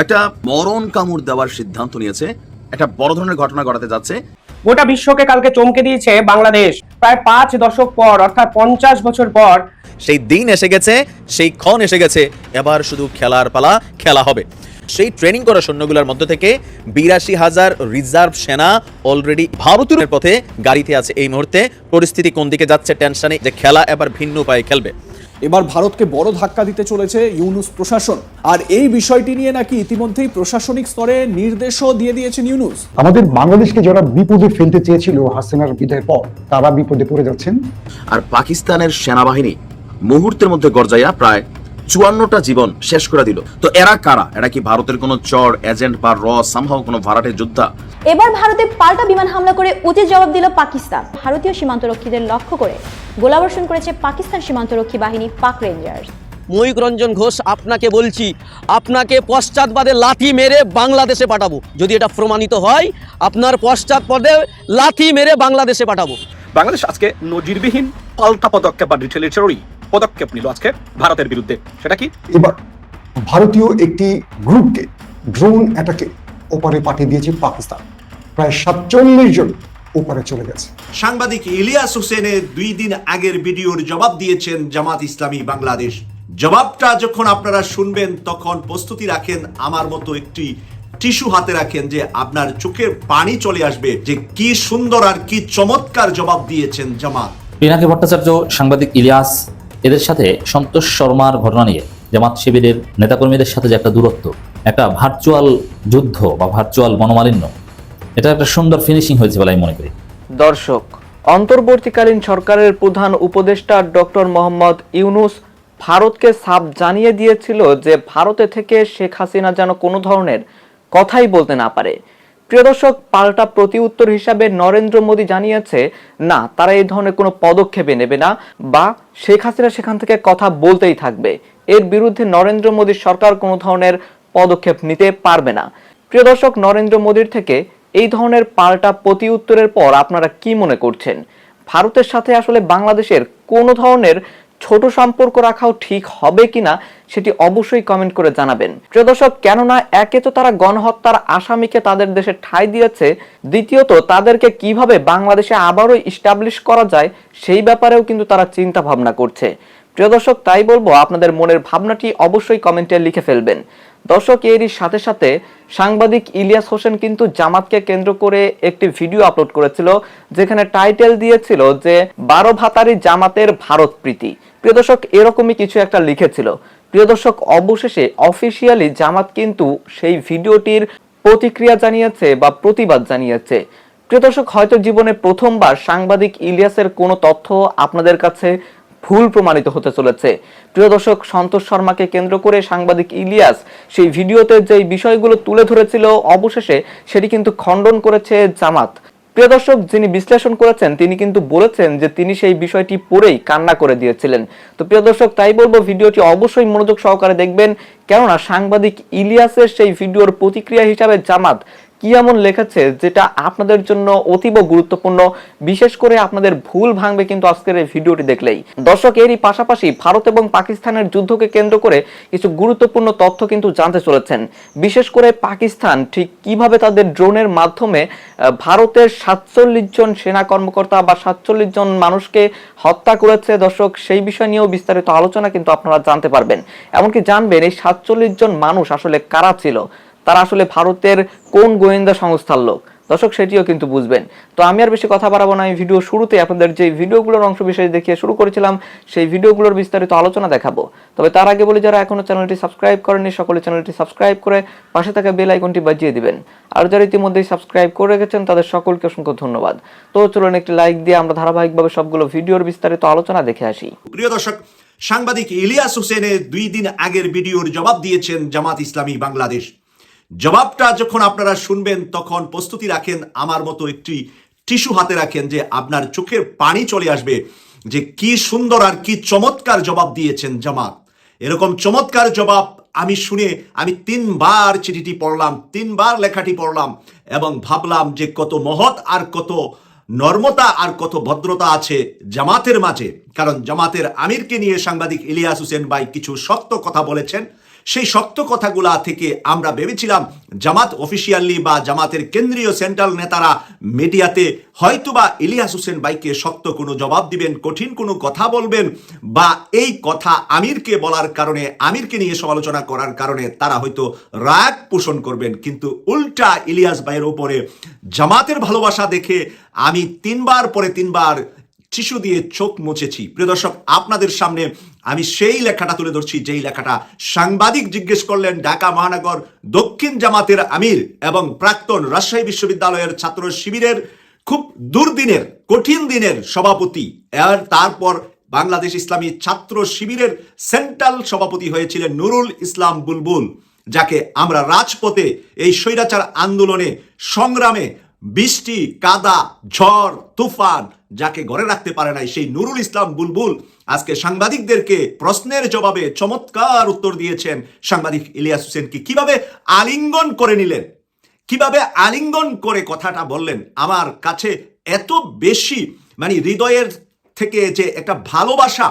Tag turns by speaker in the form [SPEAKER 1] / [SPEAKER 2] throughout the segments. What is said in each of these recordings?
[SPEAKER 1] একটা মরণ কামড় দেওয়ার সিদ্ধান্ত নিয়েছে, একটা বড় ধরনের ঘটনা ঘটাতে যাচ্ছে।
[SPEAKER 2] গোটা বিশ্বকে কালকে চমকে দিয়েছে বাংলাদেশ। প্রায় পাঁচ দশক পর, অর্থাৎ পঞ্চাশ বছর পর,
[SPEAKER 3] সেই দিন এসে গেছে, সেই ক্ষণ এসে গেছে, এবার শুধু খেলার পালা, খেলা হবে। সেই ট্রেনিং করা সৈন্যগুলোর মধ্য থেকে বিরাশি হাজার রিজার্ভ সেনা অলরেডি ভারতের পথে গাড়িতে আছে এই মুহূর্তে। পরিস্থিতি কোন দিকে যাচ্ছে টেনশনে যে খেলা এবার ভিন্ন উপায়ে খেলবে।
[SPEAKER 4] এবার ভারতকে বড় ধাক্কা দিতে চলেছে ইউনুস প্রশাসন। আর এই বিষয়টি নিয়ে নাকি ইতিমধ্যেই প্রশাসনিক স্তরে নির্দেশও দিয়ে দিয়েছেন ইউনুস।
[SPEAKER 5] আমাদের বাংলাদেশকে যারা বিপদে ফেলতে চেয়েছিল হাসিনার বিদায়ের পর তারা বিপদে পড়ে যাচ্ছেন।
[SPEAKER 1] আর পাকিস্তানের সেনাবাহিনী মুহূর্তের মধ্যে গর্জাইয়া প্রায় চুয়ান্নটা জীবন শেষ করে দিল। তো এরা কারা? এরা কি ভারতের কোনো চর এজেন্ট বা র সামহাও কোনো ভাড়াটে যোদ্ধা?
[SPEAKER 6] এবার ভারতে পাল্টা বিমান হামলা করে উচিত জবাব দিল পাকিস্তান। ভারতীয় সীমান্তরক্ষীদের লক্ষ্য করে গোলাবর্ষণ করেছে পাকিস্তান সীমান্তরক্ষী বাহিনী পাক রেঞ্জার্স।
[SPEAKER 7] ময়ূক রঞ্জন ঘোষ আপনাকে বলছি আপনাকে পশ্চাৎবাদে লাথি মেরে বাংলাদেশে পাঠাবো। যদি এটা প্রমাণিত হয় আপনার পশ্চাৎপদে লাথি মেরে বাংলাদেশে পাঠাবো।
[SPEAKER 8] বাংলাদেশ আজকে নজিরবিহীন পাল্টা পদক্ষেপ বা পদক্ষেপ নিল আজকে ভারতের বিরুদ্ধে। সেটা কি?
[SPEAKER 5] এবার ভারতীয় একটি গ্রুপকে ড্রোন অ্যাটাকে ওপারে পাঠিয়ে দিয়েছে পাকিস্তান। প্রায় সাতচল্লিশ জন ওপারে চলে গেছে।
[SPEAKER 9] সাংবাদিক ইলিয়াস হোসেনের দুই দিন আগের ভিডিওর জবাব দিয়েছেন জামাত ইসলামী বাংলাদেশ। জবাবটা যখন আপনারা শুনবেন তখন প্রস্তুতি রাখেন আমার মতো একটি টিস্যু হাতে রাখেন যে আপনার চোখের পানি চলে আসবে যে কি সুন্দর আর কি চমৎকার জবাব দিয়েছেন জামাত।
[SPEAKER 10] পিনাকি ভট্টাচার্য সাংবাদিক ইলিয়াস এদের সাথে সন্তোষ শর্মার ঘটনা নিয়ে জামাত শিবিরের নেতাকর্মীদের সাথে যে একটা দূরত্ব, একটা ভার্চুয়াল যুদ্ধ বা ভার্চুয়াল মনোমালিন্য, এটা একটা সুন্দর ফিনিশিং হয়েছে বলে আমি মনে করি।
[SPEAKER 11] দর্শক, অন্তর্বর্তীকালীন সরকারের প্রধান উপদেষ্টা ডক্টর মোহাম্মদ ইউনুস ভারতকে সাপ জানিয়ে দিয়েছিল যে ভারতে থেকে শেখ হাসিনা যেন কোনো ধরনের কথাই বলতে না পারে। প্রিয় দর্শক, পাল্টা প্রতি উত্তর হিসাবে নরেন্দ্র মোদী জানিয়েছে, না, তারা এই ধরনের কোনো পদক্ষেপে নেবে না বা শেখ হাসিনা সেখান থেকে কথা বলতেই থাকবে। এর বিরুদ্ধে নরেন্দ্র মোদীর সরকার কোনো ধরনের পদক্ষেপ নিতে পারবে না। প্রিয় দর্শক, নরেন্দ্র মোদীর থেকে এই ধরনের পাল্টা প্রতি উত্তরের পর আপনারা কি মনে করছেন? ভারতের সাথে আসলে বাংলাদেশের কোনো ধরনের ছোট সম্পর্ক রাখাও ঠিক হবে কিনা সেটি অবশ্যই কমেন্ট করে জানাবেন। প্রিয় দর্শক, কেননা একে তো তারা গণহত্যার আসামিকে তাদের দেশে ঠাঁই দিয়েছে, দ্বিতীয়ত তাদেরকে কীভাবে বাংলাদেশে আবারও ইস্টাবলিশ করা যায় সেই ব্যাপারেও কিন্তু তারা চিন্তা ভাবনা করছে। প্রিয় দর্শক, তাই বলব, আপনাদের মনের ভাবনাটি অবশ্যই কমেন্টে লিখে ফেলবেন। দর্শক, এরই সাথে সাথে সাংবাদিক ইলিয়াস হোসেন কিন্তু জামাতকে কেন্দ্র করে একটি ভিডিও আপলোড করেছিল, যেখানে টাইটেল দিয়েছিল যে, বারো ভাতারি জামাতের ভারত প্রীতি। প্রিয় দর্শক, এরকমই কিছু একটা লিখেছিল। প্রিয় দর্শক, অবশেষে অফিসিয়ালি জামাত কিন্তু সেই ভিডিওটির প্রতিক্রিয়া জানিয়েছে বা প্রতিবাদ জানিয়েছে। প্রিয় দর্শক, হয়তো জীবনে প্রথমবার সাংবাদিক ইলিয়াসের কোনো তথ্য আপনাদের কাছে ভুল প্রমাণিত হতে চলেছে। প্রিয় দর্শক, সন্তোষ শর্মাকে কেন্দ্র করে সাংবাদিক ইলিয়াস সেই ভিডিওতে যে বিষয়গুলো তুলে ধরেছিল, অবশেষে সেটি কিন্তু খণ্ডন করেছে জামাত। প্রিয় দর্শক, যিনি বিশ্লেষণ করেছেন, তিনি কিন্তু বলেছেন যে তিনি সেই বিষয়টি পড়েই কান্না করে দিয়েছিলেন। তো প্রিয় দর্শক, তাই বলব, ভিডিওটি অবশ্যই মনোযোগ সহকারে দেখবেন। কেননা সাংবাদিক ইলিয়াসের সেই ভিডিওর প্রতিক্রিয়া হিসাবে জামাত কি এমন লেখেছে যেটা আপনাদের জন্য অতীব গুরুত্বপূর্ণ? বিশেষ করে আপনাদের ভুল ভাঙবে কিন্তু আজকের এই ভিডিওটি দেখলেই। দর্শক, এরই পাশাপাশি ভারত এবং পাকিস্তানের যুদ্ধকে কেন্দ্র করে কিছু গুরুত্বপূর্ণ তথ্য কিন্তু জানতে চলেছেন। বিশেষ করে পাকিস্তান ঠিক কীভাবে তাদের ড্রোনের মাধ্যমে ভারতের সাতচল্লিশ জন সেনা কর্মকর্তা বা সাতচল্লিশ জন মানুষকে হত্যা করেছে। দর্শক, সেই বিষয় নিয়েও বিস্তারিত আলোচনা কিন্তু আপনারা জানতে পারবেন। এমনকি জানবেন, এই সাতচল্লিশ জন মানুষ আসলে কারা ছিল? তারা আসলে ভারতের কোন গোয়েন্দা সংস্থার লোক? দর্শক, সেটিও কিন্তু বুঝবেন। তো আমি আর বেশি কথা বাড়াবো না। আমি ভিডিও শুরুতে আপনাদের যে ভিডিওগুলোর অংশ বিশেষ দেখিয়ে শুরু করেছিলাম, সেই ভিডিওগুলোর বিস্তারিত আলোচনা দেখাবো। তবে তার আগে বলি, যারা এখনও চ্যানেলটি সাবস্ক্রাইব করেননি, সকলে চ্যানেলটি সাবস্ক্রাইব করে পাশে থাকা বেল আইকনটি বাজিয়ে দিবেন। আর যারা ইতিমধ্যেই সাবস্ক্রাইব করে রেখেছেন, তাদের সকলকে অসংখ্য ধন্যবাদ। তো চলুন একটি লাইক দিয়ে আমরা ধারাবাহিকভাবে সবগুলো ভিডিওর বিস্তারিত আলোচনা দেখে আসি।
[SPEAKER 9] প্রিয় দর্শক সাংবাদিক ইলিয়াস হোসেনের দুই দিন আগের ভিডিওর জবাব দিয়েছেন জামাত ইসলামী বাংলাদেশ। জবাবটা যখন আপনারা শুনবেন, তখন প্রস্তুতি রাখেন, আমার মতো একটি টিস্যু হাতে রাখেন যে আপনার চোখের পানি চলে আসবে যে কি সুন্দর আর কি চমৎকার জবাব দিয়েছেন জামাত। এরকম চমৎকার জবাব আমি শুনে আমি তিনবার চিঠিটি পড়লাম, তিনবার লেখাটি পড়লাম এবং ভাবলাম যে কত মহৎ আর কত নর্মতা আর কত ভদ্রতা আছে জামাতের মাঝে। কারণ জামাতের আমিরকে নিয়ে সাংবাদিক ইলিয়াস হোসেন ভাই কিছু সত্য কথা বলেছেন। সেই শক্ত কথাগুলা থেকে আমরা ভেবেছিলাম জামাত অফিসিয়ালি বা জামাতের কেন্দ্রীয় সেন্ট্রাল নেতারা মিডিয়াতে হয়তোবা ইলিয়াস হোসেন বাইকে শক্ত কোনো জবাব দিবেন, কঠিন কোনো কথা বলবেন বা এই কথা আমিরকে বলার কারণে, আমিরকে নিয়ে সমালোচনা করার কারণে তারা হয়তো রাগ পোষণ করবেন। কিন্তু উল্টা ইলিয়াস ভাইয়ের উপরে জামাতের ভালোবাসা দেখে আমি তিনবার পরে তিনবার টিস্যু দিয়ে চোখ মুছেছি। প্রিয় দর্শক, আপনাদের সামনে আমি সেই লেখাটা তুলে ধরছি, যেই লেখাটা সাংবাদিক জিজ্ঞেস করলেন ঢাকা মহানগর দক্ষিণ জামাতের আমির এবং প্রাক্তন রাজশাহী বিশ্ববিদ্যালয়ের ছাত্র শিবিরের খুব দুর্দিনের, কঠিন দিনের সভাপতি। আর তারপর বাংলাদেশ ইসলামী ছাত্র শিবিরের সেন্ট্রাল সভাপতি হয়েছিলেন নুরুল ইসলাম বুলবুল। যাকে আমরা রাজপথে এই স্বৈরাচার আন্দোলনে, সংগ্রামে বৃষ্টি, কাদা, ঝড়, তুফান যাকে ঘরে রাখতে পারে নাই সেই নুরুল ইসলাম বুলবুল আজকে সাংবাদিকদেরকে প্রশ্নের জবাবে চমৎকার উত্তর দিয়েছেন সাংবাদিক ইলিয়াস হোসেনকে। কীভাবে আলিঙ্গন করে নিলেন? কীভাবে আলিঙ্গন করে কথাটা বললেন? আমার কাছে এত বেশি মানে হৃদয়ের থেকে যে একটা ভালোবাসা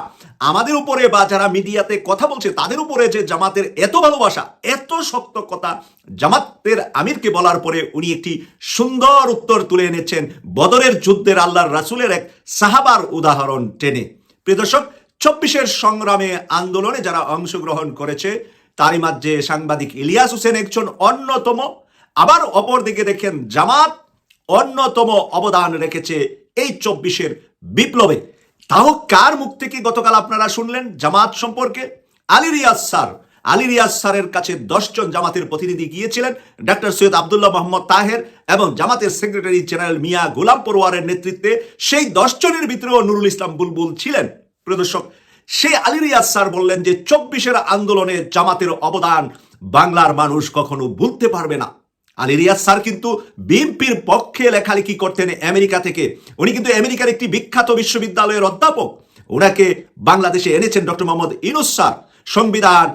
[SPEAKER 9] আমাদের উপরে বা যারা মিডিয়াতে কথা বলছে, তাদের উপরে যে জামাতের এত ভালোবাসা, এত শক্ত কথা জামাতের আমিরকে বলার পরে উনি একটি সুন্দর উত্তর তুলে এনেছেন বদরের যুদ্ধের আল্লাহর রাসুলের এক সাহাবার উদাহরণ টেনে। প্রিয় দর্শক, চব্বিশের সংগ্রামে আন্দোলনে যারা অংশগ্রহণ করেছে, তারই মাঝে সাংবাদিক ইলিয়াস হোসেন একজন অন্যতম। আবার অপরদিকে দেখেন জামাত অন্যতম অবদান রেখেছে এই চব্বিশের বিপ্লবে। তাও কার মুখ থেকে গতকাল আপনারা শুনলেন জামাত সম্পর্কে? আলী রিয়াজ স্যার। আলী রিয়াজ স্যারের কাছে দশজন জামাতের প্রতিনিধি গিয়েছিলেন, ডাক্তার সৈয়দ আবদুল্লাহ মোহাম্মদ তাহের এবং জামাতের সেক্রেটারি জেনারেল মিয়া গোলাম পরোয়ারের নেতৃত্বে সেই দশজনের ভিতরেও নুরুল ইসলাম বুলবুল ছিলেন। প্রদর্শক সেই আলী রিয়াজ স্যার বললেন যে, চব্বিশের আন্দোলনে জামাতের অবদান বাংলার মানুষ কখনো ভুলতে পারবে না। আলী রিয়াজ স্যার কিন্তু বিএনপির পক্ষে লেখালেখি করতেন আমেরিকা থেকে। উনি কিন্তু আমেরিকার একটি বিখ্যাত বিশ্ববিদ্যালয়ের অধ্যাপক। ওনাকে বাংলাদেশে এনেছেন ডক্টর মোহাম্মদ ইনুস স্যার। সংবিধান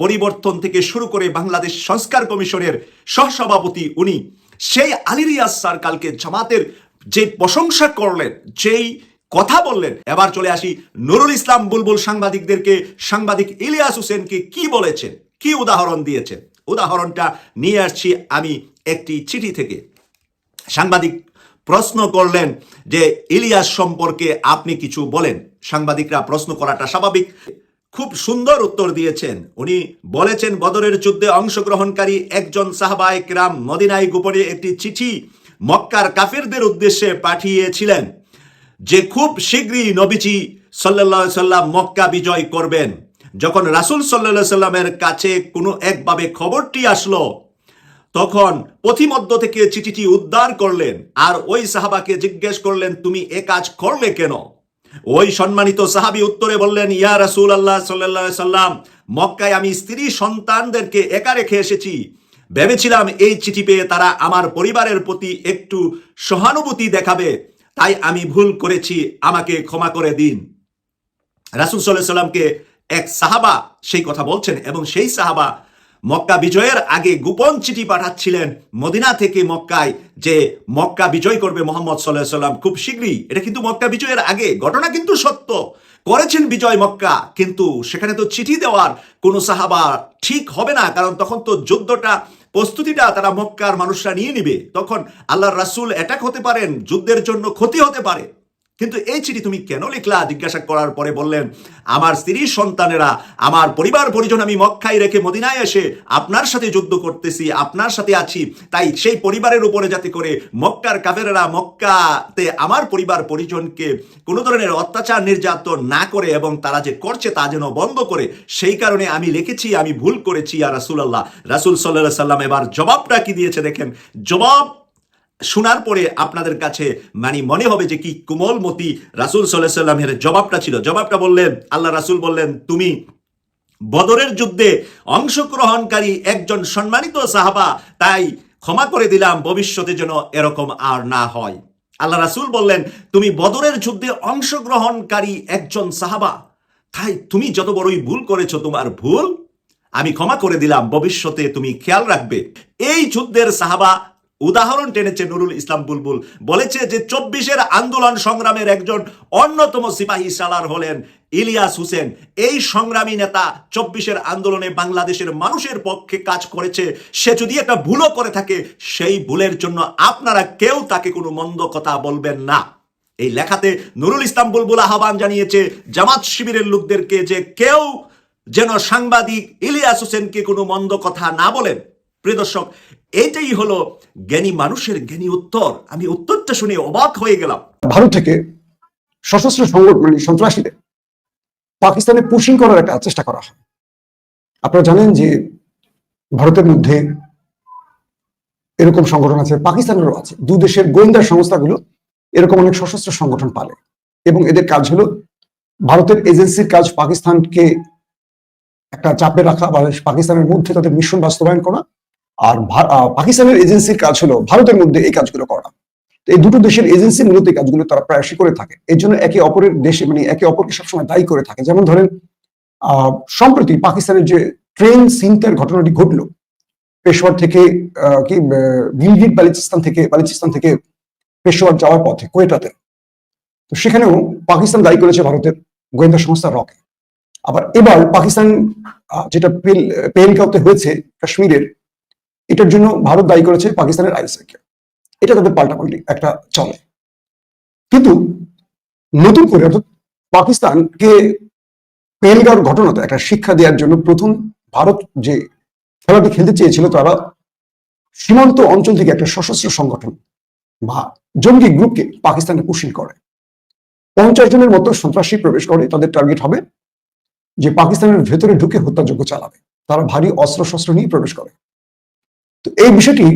[SPEAKER 9] পরিবর্তন থেকে শুরু করে বাংলাদেশ সংস্কার কমিশনের সহসভাপতি উনি। সেই আলী রিয়াজ স্যার কালকে জামাতের যে প্রশংসা করলেন, যেই কথা বললেন, এবার চলে আসি নুরুল ইসলাম বুলবুল সাংবাদিকদেরকে। সাংবাদিক ইলিয়াস হোসেনকে কি বলেছেন? কি উদাহরণ দিয়েছেন? উদাহরণটা নিয়ে আসছি। আমি একটি চিঠি থেকে। সাংবাদিক প্রশ্ন করলেন যে, ইলিয়াস সম্পর্কে আপনি কিছু বলেন? সাংবাদিকরা প্রশ্ন করাটা স্বাভাবিক। খুব সুন্দর উত্তর দিয়েছেন। উনি বলেছেন, বদরের যুদ্ধে অংশগ্রহণকারী একজন সাহাবায়ে কেরাম মদিনায় গোপনে একটি চিঠি মক্কার কাফিরদের উদ্দেশ্যে পাঠিয়েছিলেন যে, খুব শীঘ্রই নবীজি সাল্লাহ সাল্লাম মক্কা বিজয় করবেন। যখন রাসুল সাল্লাহ সাল্লামের কাছে কোনো একভাবে খবরটি আসলো, তখন পথিমধ্য থেকে চিঠিটি উদ্ধার করলেন আর ওই সাহাবাকে জিজ্ঞেস করলেন, তুমি এ কাজ করলে কেন? ওই সম্মানিত সাহাবি উত্তরে বললেন, ইয়া রাসুল আল্লাহ সাল্লাহ সাল্লাম, মক্কায় আমি স্ত্রী সন্তানদেরকে একা রেখে এসেছি। ভেবেছিলাম এই চিঠি পেয়ে তারা আমার পরিবারের প্রতি একটু সহানুভূতি দেখাবে, তাই আমি ভুল করেছি, আমাকে ক্ষমা করে দিন। রাসুল সাল্লাহ সাল্লামকে এক সাহাবা সেই কথা বলছেন এবং সেই সাহাবা মক্কা বিজয়ের আগে গোপন চিঠি পাঠাচ্ছিলেন মদিনা থেকে মক্কায় যে মক্কা বিজয় করবে মোহাম্মদ সাল্লাহ সাল্লাম খুব শীঘ্রই। এটা কিন্তু মক্কা বিজয়ের আগে, ঘটনা কিন্তু সত্য। করেছেন বিজয় মক্কা, কিন্তু সেখানে তো চিঠি দেওয়ার কোনো সাহাবা ঠিক হবে না, কারণ তখন তো যুদ্ধটা, প্রস্তুতিটা তারা মক্কার মানুষরা নিয়ে নিবে। তখন আল্লাহর রাসুল অ্যাটাক হতে পারেন, যুদ্ধের জন্য ক্ষতি হতে পারে। কিন্তু এই চিঠি তুমি কেন লিখলা? জিজ্ঞাসা করার পরে বললেন, আমার স্ত্রী সন্তানেরা, আমার পরিবার পরিজন আমি মক্কায় রেখে মদিনায় এসে আপনার সাথে যুদ্ধ করতেছি, আপনার সাথে আছি। তাই সেই পরিবারের উপরে যাতে করে মক্কার কাফেরেরা মক্কাতে আমার পরিবার পরিজনকে কোনো ধরনের অত্যাচার, নির্যাতন না করে এবং তারা যে করছে তা যেন বন্ধ করে, সেই কারণে আমি লিখেছি, আমি ভুল করেছি আর রাসুল আল্লাহ রাসুল সাল্লাহ সাল্লাম এবার জবাবটা কি দিয়েছে দেখেন? জবাব শোনার পরে আপনাদের কাছে মানে মনে হবে যে কি কোমলমতি রাসুল সাল্লাহ সাল্লামের জবাবটা ছিল। জবাবটা বললেন, আল্লাহ রাসুল বললেন, তুমি বদরের যুদ্ধে অংশগ্রহণকারী একজন সম্মানিত সাহাবা, তাই ক্ষমা করে দিলাম, ভবিষ্যতে যেন এরকম আর না হয়। আল্লাহ রাসুল বললেন, তুমি বদরের যুদ্ধে অংশগ্রহণকারী একজন সাহাবা, তাই তুমি যত বড়ই ভুল করেছ তোমার ভুল, আমি ক্ষমা করে দিলাম, ভবিষ্যতে তুমি খেয়াল রাখবে। এই যুদ্ধের সাহাবা উদাহরণ টেনেছে নুরুল ইসলাম বুলবুল। বলেছে যে চব্বিশের আন্দোলন সংগ্রামের একজন অন্যতম সিপাহী সালার হলেন ইলিয়াস হোসেন। এই সংগ্রামী নেতা চব্বিশের আন্দোলনে বাংলাদেশের মানুষের পক্ষে কাজ করেছে। সে যদি একটা ভুলও করে থাকে, সেই ভুলের জন্য আপনারা কেউ তাকে কোনো মন্দ কথা বলবেন না। এই লেখাতে নুরুল ইসলাম বুলবুল আহ্বান জানিয়েছে, জামাত শিবিরের লোকদেরকে যে কেউ যেন সাংবাদিক ইলিয়াস হোসেনকে কোনো মন্দ কথা না বলেন। প্রিয় দর্শক এইটাই হলো জ্ঞানী মানুষের জ্ঞানী উত্তর। আমি উত্তরটা শুনে অবাক হয়ে গেলাম।
[SPEAKER 5] ভারত থেকে সশস্ত্র সংগঠন মানে সন্ত্রাসীদের পাকিস্তানে পুশিং করার একটা চেষ্টা করা হয়। আপনারা জানেন যে ভারতের মধ্যে এরকম সংগঠন আছে, পাকিস্তানেরও আছে। দু দেশের গোয়েন্দা সংস্থাগুলো এরকম অনেক সশস্ত্র সংগঠন পালে। এবং এদের কাজ হলো ভারতের এজেন্সির কাজ পাকিস্তানকে একটা চাপে রাখা বা পাকিস্তানের মধ্যে তাদের মিশন বাস্তবায়ন করা আর পাকিস্তানের এজেন্সির কাজ হলো ভারতের মধ্যে এই কাজগুলো করা। তো এই দুটো দেশের এজেন্সি মূলত এই কাজগুলো তারা প্রায়শই করে থাকে। এই জন্য একে অপরের দেশে মানে একে অপরকে সবসময় দায়ী করে থাকে। যেমন ধরেন সম্প্রতি পাকিস্তানের যে ট্রেন সিনতের ঘটনাটি ঘটলো, পেশোয়ার থেকে কি গিলগিট বালিচিস্তান থেকে বালিচিস্তান থেকে পেশোয়ার যাওয়ার পথে, কোয়েটাতে। তো সেখানেও পাকিস্তান দায়ী করেছে ভারতের গোয়েন্দা সংস্থা রকে। আবার এবার পাকিস্তান যেটা পেল- পেহেলগাঁওতে হয়েছে কাশ্মীরের এটার জন্য ভারত দায়ী করেছে পাকিস্তানের আইএসআইকে এটা তাদের পাল্টাপাল্টি একটা চলে। কিন্তু নতুন করে অর্থাৎ পাকিস্তানকে পেহেলগাঁওর ঘটনাতে একটা শিক্ষা দেওয়ার জন্য প্রথম ভারত যে খেলাটি খেলতে চেয়েছিল তারা সীমান্ত অঞ্চল থেকে একটা সশস্ত্র সংগঠন বা জঙ্গি গ্রুপকে পাকিস্তানে পুশিং করে। পঞ্চাশ জনের মতো সন্ত্রাসী প্রবেশ করে তাদের টার্গেট হবে যে পাকিস্তানের ভেতরে ঢুকে হত্যাযজ্ঞ চালাবে। তারা ভারী অস্ত্র শস্ত্র নিয়ে প্রবেশ করে। তো এই বিষয়টি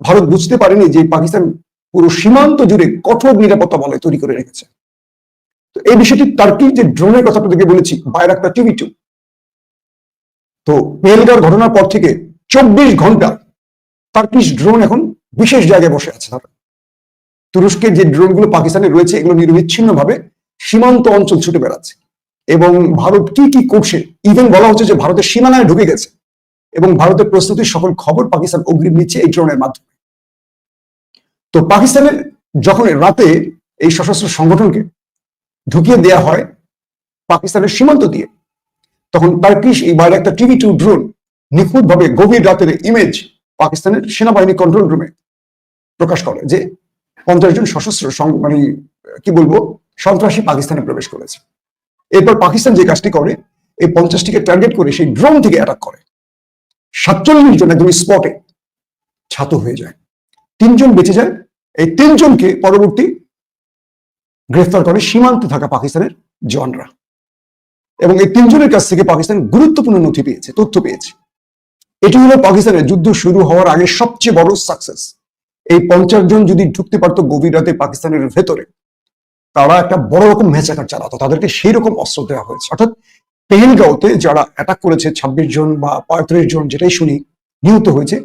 [SPEAKER 5] ভারত বুঝতে পারেনি যে পাকিস্তান পুরো সীমান্ত জুড়ে কঠোর নিরাপত্তা বলয় তৈরি করে রেখেছে। তো এই বিষয়টি টার্কি যে ড্রোনের কথা আপনাদেরকে বলেছি বাইরাক্তা টিভি টু। তো পেহেলগাঁওর ঘটনার পর থেকে চব্বিশ ঘণ্টা টার্কিশ ড্রোন এখন বিশেষ জায়গায় বসে আছে তারা। তুরস্কের যে ড্রোনগুলো পাকিস্তানে রয়েছে, এগুলো নিরবিচ্ছিন্ন ভাবে সীমান্ত অঞ্চল ছুটে বেড়াচ্ছে। এবং ভারত কি কি করছে ইভেন বলা হচ্ছে যে ভারতের সীমানায় ঢুকে গেছে। এবং ভারতের প্রস্তুতির সকল খবর পাকিস্তান অগ্রিম নিচ্ছে এই ড্রোনের মাধ্যমে। তো পাকিস্তানের যখন রাতে এই সশস্ত্র সংগঠনকে ঢুকিয়ে দেয়া হয় পাকিস্তানের সীমান্ত দিয়ে, তখন টার্কিশ এই বাইরে একটা টিভি টু ড্রোন নিখুঁত ভাবে গভীর রাতের ইমেজ পাকিস্তানের সেনাবাহিনী কন্ট্রোল রুমে প্রকাশ করে যে পঞ্চাশ জন সশস্ত্র মানে কি বলব, সন্ত্রাসী পাকিস্তানে প্রবেশ করেছে। এরপর পাকিস্তান যে কাজটি করে, এই পঞ্চাশটিকে টার্গেট করে সেই ড্রোন থেকে অ্যাটাক করে। সাতচল্লিশ জন একদম স্পটে ছাত হয়ে যায়। তিনজন বেঁচে যায়। এই তিনজনকে পরবর্তী গ্রেফতার করে সীমান্তে থাকা পাকিস্তানের জওয়ানরা। এবং এই তিনজনের কাছ থেকে পাকিস্তান গুরুত্বপূর্ণ নথি পেয়েছে, তথ্য পেয়েছে। এটি হলো পাকিস্তানের যুদ্ধ শুরু হওয়ার আগে সবচেয়ে বড় সাকসেস এই পঞ্চাশ জন যদি ঢুকতে পারতো গভীর রাতে পাকিস্তানের ভেতরে, তারা একটা বড় রকম মেচাকার চালাতো। তাদেরকে সেই রকম অস্ত্র দেওয়া হয়েছে। অর্থাৎ পেহেলগাঁওতে যারা অ্যাটাক করেছে ছাব্বিশ জন বা পঁয়ত্রিশ জন যেটাই শুনি, নিহত হয়েছে,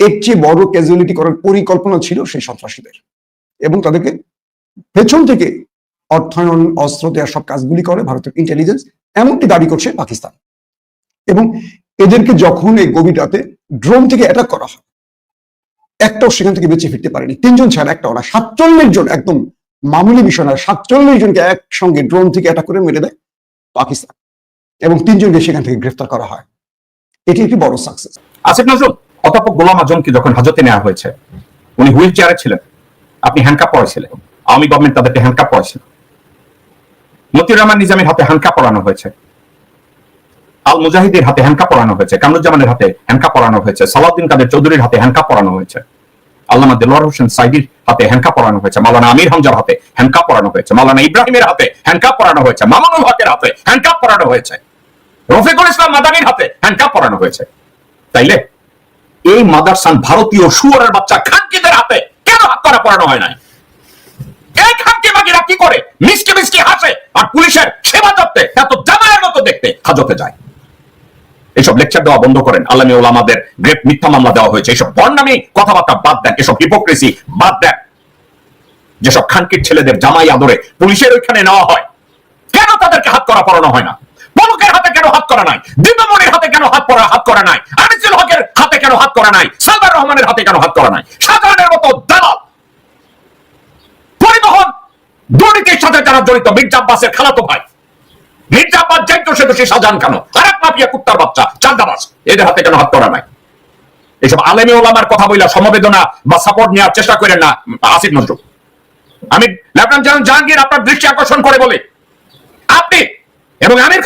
[SPEAKER 5] এর চেয়ে বড় ক্যাজুয়ালিটি করার পরিকল্পনা ছিল সেই সন্ত্রাসীদের। এবং তাদেরকে পেছন থেকে অর্থায়ন, অস্ত্র দেওয়ার সব কাজগুলি করে ভারতের ইন্টেলিজেন্স এমনটি দাবি করছে পাকিস্তান। এবং এদেরকে যখন এই গভীর রাতে ড্রোন থেকে অ্যাটাক করা হয়, একটাও সেখান থেকে বেঁচে ফিরতে পারেনি। তিনজন ছাড়া একটাও না, সাতচল্লিশ জন একদম মামুলি বিষয় না, সাতচল্লিশ জনকে একসঙ্গে ড্রোন থেকে অ্যাটাক করে মেরে দেয় পাকিস্তান। এবং তিনজনকে সেখান থেকে গ্রেফতার করা হয়। এটি একটি বড় সাকসেস
[SPEAKER 8] আসিফ নজরুল, অধ্যাপক গোলাম আজমকে যখন হাজতে নেওয়া হয়েছে, উনি হুইল চেয়ারে ছিলেন। আপনি হ্যান্ডকাপ পড়েছিলেন আওয়ামী গভর্নমেন্ট তাদেরকে হ্যান্ডকাপ পড়েছিল মতিউর রহমান নিজামের হাতে হ্যান্ডকাপ পড়ানো হয়েছে। আল মুজাহিদের হাতে হ্যান্ডকাপ পড়ানো হয়েছে। কামরুজ্জামানের হাতে হ্যান্ডকাপ পড়ানো হয়েছে। সালাউদ্দিন কাদের চৌধুরীর হাতে হ্যান্ডকাপ পড়ানো হয়েছে। আল্লামা দেলোয়ার হোসেন সাইদির হাতে হ্যান্ডকাপ পড়ানো হয়েছে, মাওলানা আমির হামজার হাতে হ্যান্ডকাপ পড়ানো হয়েছে, মাওলানা ইব্রাহিমের হাতে হ্যান্ডকাপ পড়ানো হয়েছে, মামুনুল হকের হাতে হ্যান্ডকাপ পড়ানো হয়েছে, রফিকুল ইসলাম মাদানির হাতে হ্যান্ডকাপ পড়ানো হয়েছে। তাইলে এই মাদারসান ভারতীয় শুয়ারের বাচ্চা খানকিদের হাতে কেন হাত করা পড়ানো হয় নাই? এই খানকি বাগিরা কি করে? মিষ্টি মিষ্টি হাসে আর পুলিশের সেবা করতে এত জামায়ের মতো দেখতে, হাজতে যায়। এসব লেকচার দেওয়া বন্ধ করেন। আল্লামী ওলামাদের গ্রেপ মিথ্যা মামলা দেওয়া হয়েছে। এসব বর্ণামী কথাবার্তা বাদ দেন। এসব হিপোক্রেসি বাদ দেন। যেসব খানকির ছেলেদের জামাই আদরে পুলিশের ওইখানে নেওয়া হয়, কেন তাদেরকে হাত করা পড়ানো হয় না? পলকের হাতে কেন হাত করা নাই? হাতে কেন হাত পরা হাত করা নাই? আনিসুল হকের হাতে কেন হাত করা নাই? সালবার রহমানের হাতে কেন হাত করা নাই? ইমরানের মতো দালাল। পরিবহন দুর্নীতির সাথে জড়িত, মির্জা আব্বাসের খালাতো ভাই। মির্জা আব্বাস যাই দোষে দোষী সাজান কেন? মাফিয়া কুত্তার বাচ্চা চান্দাবাস এদের হাতে কেন হাত করা নাই। এসব আলেমে ওলামার কথা সমবেদনা বা সাপোর্ট নেওয়ার চেষ্টা করেন না আসিফ নজরুল। আমি জেনারেল জাহাঙ্গীর আপনার দৃষ্টি আকর্ষণ করে বলি। আপনি এবং আমির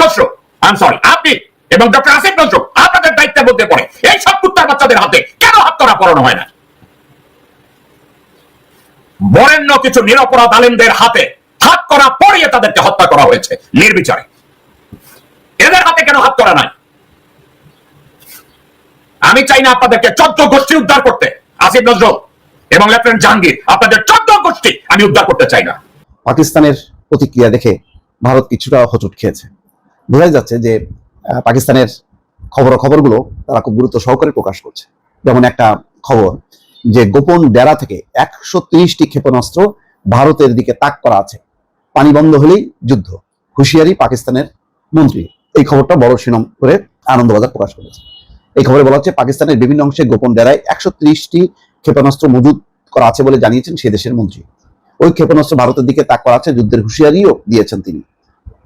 [SPEAKER 8] সরি আপনি এবং ডক্টর আসিফ নজরুল আপনাদের দায়িত্বের মধ্যে পড়ে। এই সব কুত্তার বাচ্চাদের হাতে কেন হাত করা পড়ানো হয় না? বরেণ্য কিছু নিরপরাধ আলেমদের হাতে হাত করা পড়িয়ে তাদেরকে হত্যা করা হয়েছে, নির্বিচারে। এদের হাতে কেন হাত করা নাই? আমি চাই না আপনাদেরকে চোদ্দ গোষ্ঠী উদ্ধার করতে, আসিফ নজরুল এবং লেফটেন্যান্ট জাহাঙ্গীর, আপনাদের চোদ্দ গোষ্ঠী আমি উদ্ধার করতে চাই না।
[SPEAKER 12] পাকিস্তানের প্রতিক্রিয়া দেখে ভারত কিছুটা হোঁচট খেয়েছে। বোঝা যাচ্ছে যে পাকিস্তানের খবর খবরগুলো তারা খুব গুরুত্ব সহকারে প্রকাশ করছে। যেমন একটা খবর যে, গোপন ডেরা থেকে একশো তিরিশটি ক্ষেপণাস্ত্র ভারতের দিকে তাক করা আছে। পানি বন্ধ হলেই যুদ্ধ। হুঁশিয়ারি পাকিস্তানের মন্ত্রী এই খবরটা বড় শিরোনাম করে আনন্দবাজার প্রকাশ করেছে। এই খবরে বলা হচ্ছে, পাকিস্তানের বিভিন্ন অংশে গোপন ডেরায় একশো ত্রিশটি ক্ষেপণাস্ত্র মজুদ করা আছে বলে জানিয়েছেন সে দেশের মন্ত্রী। ওই ক্ষেপণাস্ত্র ভারতের দিকে তাক করা আছে, যুদ্ধের হুঁশিয়ারিও দিয়েছেন তিনি।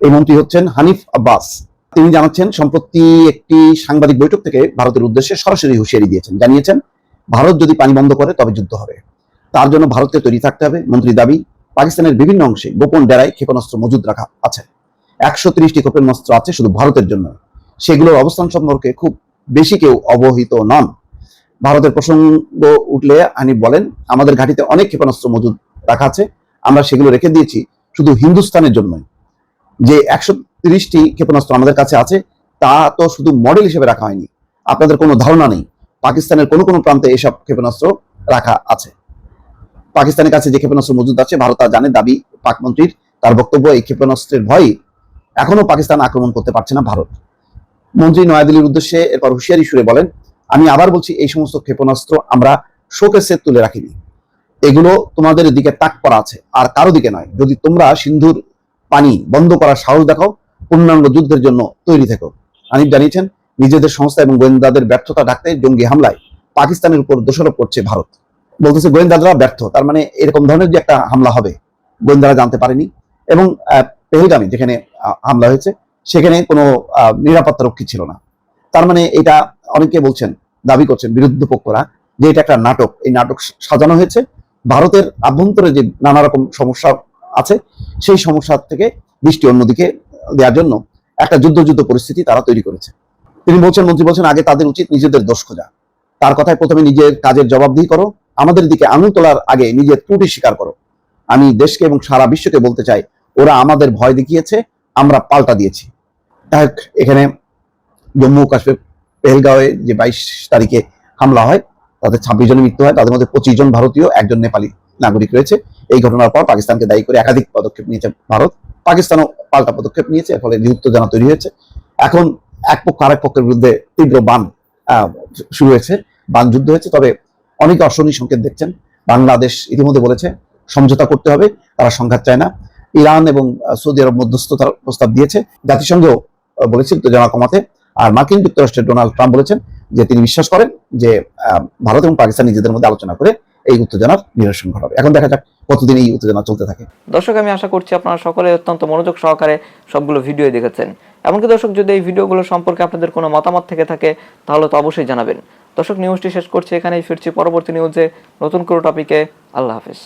[SPEAKER 12] এই মন্ত্রী হচ্ছেন হানিফ আব্বাস। তিনি জানাচ্ছেন, সম্প্রতি একটি সাংবাদিক বৈঠক থেকে ভারতের উদ্দেশ্যে সরাসরি হুঁশিয়ারি দিয়েছেন। জানিয়েছেন, ভারত যদি পানি বন্ধ করে, তবে যুদ্ধ হবে। তার জন্য ভারতকে তৈরি থাকতে হবে। মন্ত্রী দাবি, পাকিস্তানের বিভিন্ন অংশে গোপন ডেরায় ক্ষেপণাস্ত্র মজুদ রাখা আছে। একশো ত্রিশটি ক্ষেপণাস্ত্র আছে শুধু ভারতের জন্য। সেগুলোর অবস্থান সম্পর্কে খুব বেশি কেউ অবহিত নন। ভারতের প্রসঙ্গ উঠলে হানিফ বলেন, আমাদের ঘাটিতে অনেক ক্ষেপণাস্ত্র মজুদ রাখা আছে, আমরা সেগুলো রেখে দিয়েছি, শুধু হিন্দুস্তানের জন্যই। যে একশো তিরিশটি ক্ষেপণাস্ত্র আমাদের কাছে আছে, তা তো শুধু মডেল হিসেবে রাখা হয়নি। আপনাদের কোনো ধারণা নেই, পাকিস্তানের কোনো কোনো প্রান্তে এসব ক্ষেপণাস্ত্র রাখা আছে। পাকিস্তানের কাছে যে ক্ষেপণাস্ত্র মজুদ আছে, ভারত তা জানে, দাবি পাক মন্ত্রীর। তার বক্তব্য, এই ক্ষেপণাস্ত্রের ভয়ে এখনও পাকিস্তান আক্রমণ করতে পারছে না ভারত। মন্ত্রী নয়াদিল্লির উদ্দেশ্যে এরপর হুঁশিয়ারি সুরে বলেন, আমি আবার বলছি এই সমস্ত ক্ষেপণাস্ত্র আমরা শোকেসে তুলে রাখিনি। এগুলো তোমাদের দিকে তাক করা আছে, আর কারও দিকে নয়। যদি তোমরা সিন্ধুর পানি বন্ধ করার সাহস দেখাও পূর্ণাঙ্গ যুদ্ধের জন্য তৈরি থেকো। আনিফ জানিয়েছেন, নিজেদের সংস্থা এবং গোয়েন্দাদের ব্যর্থতা ঢাকতে জঙ্গি হামলায় পাকিস্তানের উপর দোষারোপ করছে ভারত। বলতেছে গোয়েন্দাদরা ব্যর্থ, তার মানে এরকম ধরনের যে একটা হামলা হবে, গোয়েন্দারা জানতে পারেনি এবং পেহেলগামে, যেখানে হামলা হয়েছে, সেখানে কোনো নিরাপত্তা রক্ষী ছিল না। তার মানে এটা অনেকে বলছেন, দাবি করছেন বিরুদ্ধ পক্ষরা, যে এটা একটা নাটক। এই নাটক সাজানো হয়েছে। ভারতের আভ্যন্তরে যে নানা রকম সমস্যা আছে, সেই সমস্যা থেকে দৃষ্টি অন্যদিকে দেওয়ার জন্য একটা যুদ্ধ যুদ্ধ পরিস্থিতি তারা তৈরি করেছে। তিনি বলছেন, মন্ত্রী বলছেন, আগে তাদের উচিত নিজেদের দোষ খোঁজা। তার কথায় প্রথমে নিজের কাজের জবাবদিহি করো। আমাদের দিকে আঙুল তোলার আগে নিজের ত্রুটি স্বীকার করো। আমি দেশকে এবং সারা বিশ্বকে বলতে চাই ওরা আমাদের ভয় দেখিয়েছে, আমরা পাল্টা দিয়েছি। এখানে জম্মু কাশ্মীর পেহেলগাঁওয়ে যে বাইশ তারিখে হামলা হয় তাদের ছাব্বিশ জনের মৃত্যু হয়, তাদের মধ্যে পঁচিশ জন ভারতীয়, একজন নেপালি নাগরিক রয়েছে। এই ঘটনার পর পাকিস্তানকে দায়ী করে একাধিক পদক্ষেপ নিয়েছে ভারত। পাকিস্তানও পাল্টা পদক্ষেপ নিয়েছে ফলে যে উত্তেজনা তৈরি হয়েছে। এখন এক পক্ষ আরেক পক্ষের বিরুদ্ধে তীব্র বান শুরু হয়েছে, বান যুদ্ধ হয়েছে। তবে অনেকে অশনি সংকেত দেখছেন। বাংলাদেশ ইতিমধ্যে বলেছে, সমঝোতা করতে হবে, তারা সংঘাত চায় না। ইরান এবং সৌদি আরব মধ্যস্থতার প্রস্তাব দিয়েছে। জাতিসংঘ বলেছে উত্তেজনা কমাতে। আর মার্কিন যুক্তরাষ্ট্রের ডোনাল্ড ট্রাম্প বলেছেন যে তিনি বিশ্বাস করেন যে ভারত এবং পাকিস্তান নিজেদের মধ্যে আলোচনা করে এই উত্তেজনার নিরসন ঘটাবে। এখন দেখা যাক কতদিন এই উত্তেজনা চলতে থাকে।
[SPEAKER 11] দর্শক, আমি আশা করছি আপনারা সকলে অত্যন্ত মনোযোগ সহকারে সবগুলো ভিডিও দেখেছেন। এমনকি দর্শক, যদি এই ভিডিওগুলো সম্পর্কে আপনাদের কোনো মতামত থেকে থাকে, তাহলে তো অবশ্যই জানাবেন। দর্শক নিউজটি শেষ করছি এখানেই, ফিরছি পরবর্তী নিউজে নতুন কোনো টপিকে আল্লাহ হাফিজ।